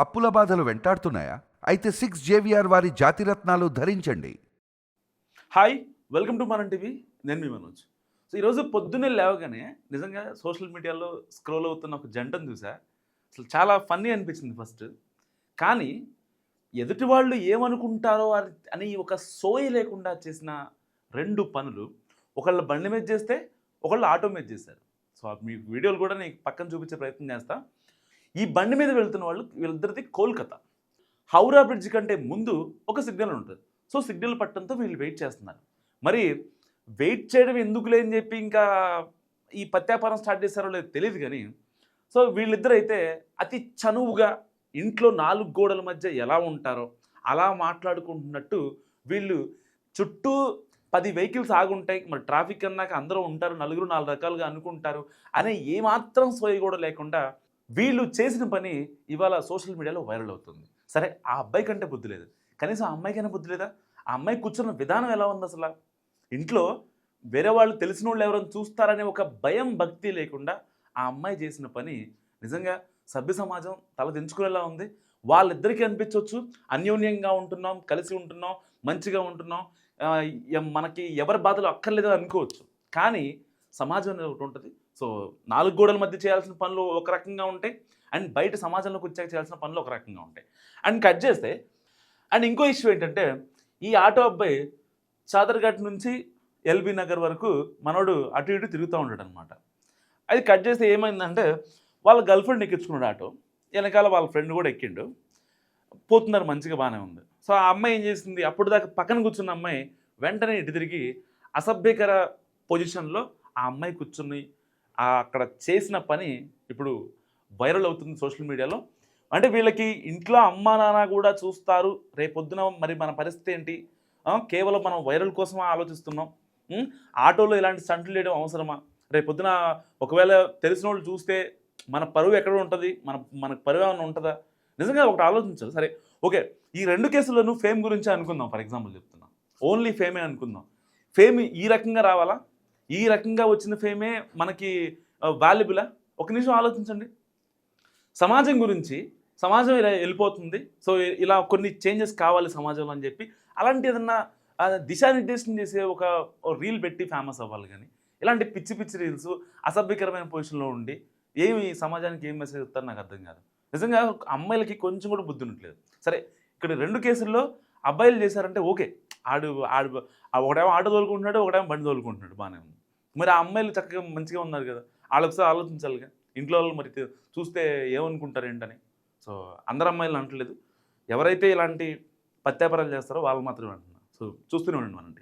అప్పుల బాధలు వెంటాడుతున్నాయా? అయితే సిక్స్ జేవిఆర్ వారి జాతిరత్నాలు ధరించండి. హాయ్ వెల్కమ్ టు మన టీవీ. నేను మీ మనోజ్. సో ఈరోజు పొద్దున్నే లేవగానే నిజంగా సోషల్ మీడియాలో స్క్రోల్ అవుతున్న ఒక జంటను చూసా. అసలు చాలా ఫన్నీ అనిపించింది ఫస్ట్. కానీ ఎదుటి వాళ్ళు ఏమనుకుంటారో అని- ఒక సోయి లేకుండా చేసిన రెండు పనులు ఒకళ్ళు బండి మీద చేస్తే ఒకళ్ళు ఆటో మీద చేశారు. సో మీ వీడియోలు కూడా నేను పక్కన చూపించే ప్రయత్నం చేస్తా. ఈ బండి మీద వెళ్తున్న వాళ్ళు వీళ్ళిద్దరిది కోల్కతా. హౌరా బ్రిడ్జ్ కంటే ముందు ఒక సిగ్నల్ ఉంటుంది. సో సిగ్నల్ పట్టడంతో వీళ్ళు వెయిట్ చేస్తున్నారు. మరి వెయిట్ చేయడం ఎందుకు లేని చెప్పి ఇంకా ఈ పత్యాపారం స్టార్ట్ చేశారో లేదో తెలియదు కానీ సో వీళ్ళిద్దరు అయితే అతి చనువుగా ఇంట్లో నాలుగు గోడల మధ్య ఎలా ఉంటారో అలా మాట్లాడుకుంటున్నట్టు వీళ్ళు చుట్టూ పది వెహికల్స్ ఆగుంటాయి. మరి ట్రాఫిక్ అన్నాక అందరూ ఉంటారు నలుగురు నాలుగు రకాలుగా అనుకుంటారు అనే ఏమాత్రం సోయ కూడా లేకుండా వీళ్ళు చేసిన పని ఇవాళ సోషల్ మీడియాలో వైరల్ అవుతుంది. సరే ఆ అబ్బాయి కంటే బుద్ధి లేదు. కనీసం ఆ అమ్మాయికైనా బుద్ధి లేదా? ఆ అమ్మాయి కూర్చున్న విధానం ఎలా ఉంది అసలు? ఇంట్లో వేరే వాళ్ళు తెలిసిన వాళ్ళు ఎవరైనా చూస్తారనే ఒక భయం భక్తి లేకుండా ఆ అమ్మాయి చేసిన పని నిజంగా సభ్య సమాజం తల దించుకునేలా ఉంది. వాళ్ళిద్దరికీ అనిపించవచ్చు అన్యోన్యంగా ఉంటున్నాం కలిసి ఉంటున్నాం మంచిగా ఉంటున్నాం మనకి ఎవరి బాధలు అక్కర్లేదో అనుకోవచ్చు. కానీ సమాజం అనేది ఒకటి ఉంటుంది. సో నాలుగు గోడల మధ్య చేయాల్సిన పనులు ఒక రకంగా ఉంటాయి. అండ్ బయట సమాజంలోకి వచ్చాక చేయాల్సిన పనులు ఒక రకంగా ఉంటాయి. అండ్ కట్ చేస్తే అండ్ ఇంకో ఇష్యూ ఏంటంటే ఈ ఆటో అబ్బాయి చాదర్ఘట్ నుంచి ఎల్బీ నగర్ వరకు మనోడు అటు ఇటు తిరుగుతూ ఉంటాడు అనమాట అది కట్ చేస్తే ఏమైందంటే వాళ్ళ గర్ల్ ఫ్రెండ్ ఎక్కించుకున్నాడు ఆటో. వెనకాల వాళ్ళ ఫ్రెండ్ కూడా ఎక్కిండు. పోతున్నారు మంచిగా బాగానే ఉంది. సో ఆ అమ్మాయి ఏం చేసింది? అప్పుడు దాకా పక్కన కూర్చున్న అమ్మాయి వెంటనే ఇటు తిరిగి అసభ్యకర పొజిషన్లో ఆ అమ్మాయి కూర్చుని అక్కడ చేసిన పని ఇప్పుడు వైరల్ అవుతుంది సోషల్ మీడియాలో. అంటే వీళ్ళకి ఇంట్లో అమ్మా నాన్న కూడా చూస్తారు. రేపొద్దున మరి మన పరిస్థితి ఏంటి? కేవలం మనం వైరల్ కోసమా ఆలోచిస్తున్నాం. ఆటోలో ఇలాంటి స్టంట్లు వేయడం అవసరమా? రేపొద్దున ఒకవేళ తెలిసిన వాళ్ళు చూస్తే మన పరువు ఎక్కడ ఉంటుంది? మన మనకు పరువు ఏమైనా ఉంటుందా? నిజంగా ఒకటి ఆలోచించాలి. సరే ఓకే. ఈ రెండు కేసులను ఫేమ్ గురించి అనుకుందాం. ఫర్ ఎగ్జాంపుల్ చెప్తున్నా. ఓన్లీ ఫేమే అనుకుందాం. ఫేమ్ ఈ రకంగా రావాలా? ఈ రకంగా వచ్చిన ఫేమే మనకి వాల్యుబులా ఒక నిమిషం ఆలోచించండి. సమాజం గురించి సమాజం ఇలా వెళ్ళిపోతుంది. సో ఇలా కొన్ని చేంజెస్ కావాలి సమాజంలో అని చెప్పి అలాంటి ఏదన్నా దిశానిర్దేశం చేసే ఒక రీల్ పెట్టి ఫేమస్ అవ్వాలి కానీ ఇలాంటి పిచ్చి పిచ్చి రీల్స్ అసభ్యకరమైన పొజిషన్లో ఉండి ఏమి సమాజానికి ఏం మెసేజ్ ఇస్తారు నాకు అర్థం కాదు. నిజంగా అమ్మాయిలకి కొంచెం కూడా బుద్ధి ఉండట్లేదు. సరే ఇక్కడ రెండు కేసుల్లో అబ్బాయిలు చేశారంటే ఓకే. ఆడు ఆడు ఆ ఒకడేమో ఆటో తోలుకుంటున్నాడు ఒకటేమో బండి తోలుకుంటున్నాడు బాగానే ఉంది. మరి ఆ అమ్మాయిలు చక్కగా మంచిగా ఉన్నారు కదా. వాళ్ళొకసారి ఆలోచించాలిగా. ఇంట్లో వాళ్ళు మరి చూస్తే ఏమనుకుంటారు ఏంటని సో అందరు అమ్మాయిలు అంటలేదు ఎవరైతే ఇలాంటి పత్యాపరాలు చేస్తారో వాళ్ళు మాత్రమే అంటున్నారు. సో చూస్తూనే ఉండండి మనం